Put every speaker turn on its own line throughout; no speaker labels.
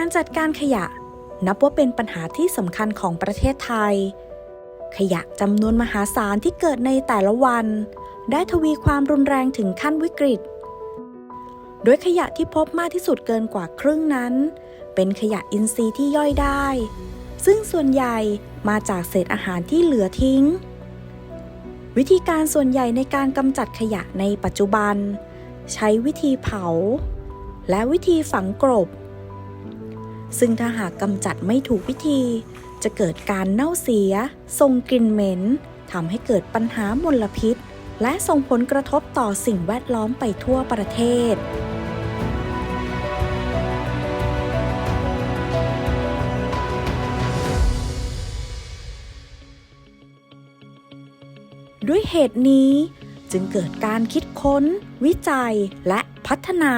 การจัดการขยะนับว่าเป็นปัญหาที่สำคัญของประเทศไทย ขยะจำนวนมหาศาลที่เกิดในแต่ละวัน ได้ทวีความรุนแรงถึงขั้นวิกฤต โดยขยะที่พบมากที่สุดเกินกว่าครึ่งนั้น เป็นขยะอินทรีย์ที่ย่อยได้ ซึ่งส่วนใหญ่มาจากเศษอาหารที่เหลือทิ้ง วิธีการส่วนใหญ่ในการกำจัดขยะในปัจจุบัน ใช้วิธีเผา และวิธีฝังกลบ ซึ่งถ้าหากกำจัดไม่ถูกวิธี จะเกิดการเน่าเสียส่งกลิ่นเหม็นทำให้เกิดปัญหามลพิษ และส่งผลกระทบต่อสิ่งแวดล้อมไปทั่วประเทศด้วยเหตุนี้จึงเกิดการคิดค้น วิจัยและพัฒนา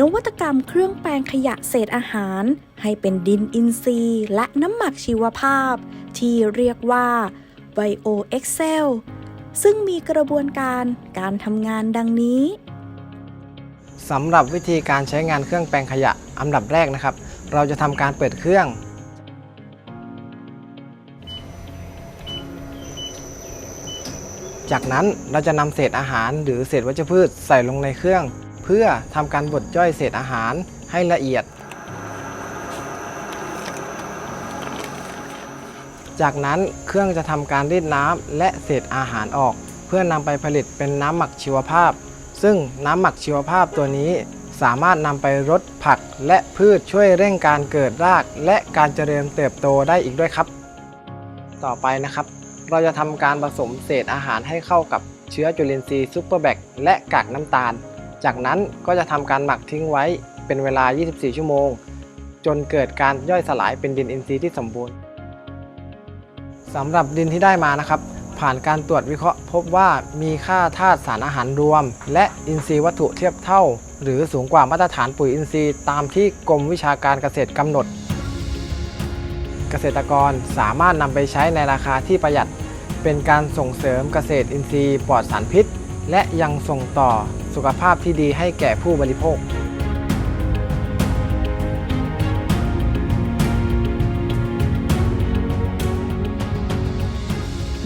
นวัตกรรมเครื่องแปลงขยะเศษอาหาร ให้เป็นดินอินทรีย์ และน้ำหมักชีวภาพ ที่เรียกว่า Bio Excel ซึ่งมีกระบวนการการทำงานดังนี้
สำหรับวิธีการใช้งานเครื่องแปลงขยะอันดับแรกนะครับ เราจะทำการเปิดเครื่อง จากนั้นเราจะนำเศษอาหารหรือเศษวัชพืชใส่ลงในเครื่อง เพื่อทำการบดย่อยเศษอาหารให้ละเอียด จากนั้นเครื่องจะทำการรีดน้ำและเศษอาหารออก เพื่อนำไปผลิตเป็นน้ำหมักชีวภาพ ซึ่งน้ำหมักชีวภาพตัวนี้สามารถนำไปรดผักและพืชช่วยเร่งการเกิดราก และการเจริญเติบโตได้อีกด้วยครับ ต่อไปนะครับ เราจะทำการผสมเศษอาหารให้เข้ากับเชื้อจุลินทรีย์ซูเปอร์แบคและกากน้ำตาล จากนั้นก็จะทำการหมักทิ้งไว้เป็นเวลา 24 ชั่วโมง จนเกิดการย่อยสลายเป็นดินอินทรีย์ที่สมบูรณ์สำหรับดินที่ได้มานะครับ ผ่านการตรวจวิเคราะห์ พบว่ามีค่าธาตุสารอาหารรวม และอินทรีย์วัตถุเทียบเท่า หรือสูงกว่ามาตรฐานปุ๋ยอินทรีย์ตามที่กรมวิชาการเกษตรกำหนด เกษตรกรสามารถนำไปใช้ในราคาที่ประหยัด เป็นการส่งเสริมเกษตรอินทรีย์ปลอดสารพิษ และยังส่งต่อสุขภาพที่ดีให้แก่ผู้บริโภค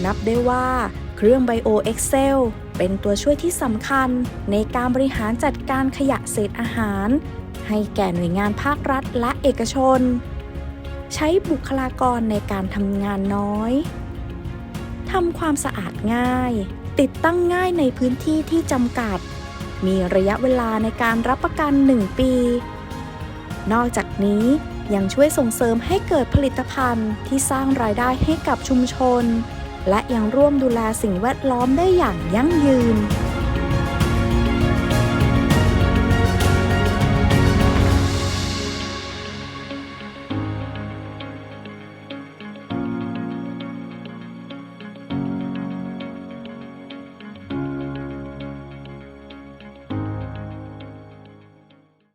นับได้ว่าเครื่อง Bio Excel เป็นตัวช่วยที่สำคัญในการบริหารจัดการขยะเศษอาหาร ให้แก่หน่วยงานภาครัฐและเอกชน ใช้บุคลากรในการทำงานน้อยทำความสะอาดง่าย ติดตั้งง่ายในพื้นที่ที่จำกัด มีระยะเวลาในการรับประกัน 1 ปี นอกจากนี้ยังช่วยส่งเสริมให้เกิดผลิตภัณฑ์ที่สร้างรายได้ให้กับชุมชน และยังร่วมดูแลสิ่งแวดล้อมได้อย่างยั่งยืน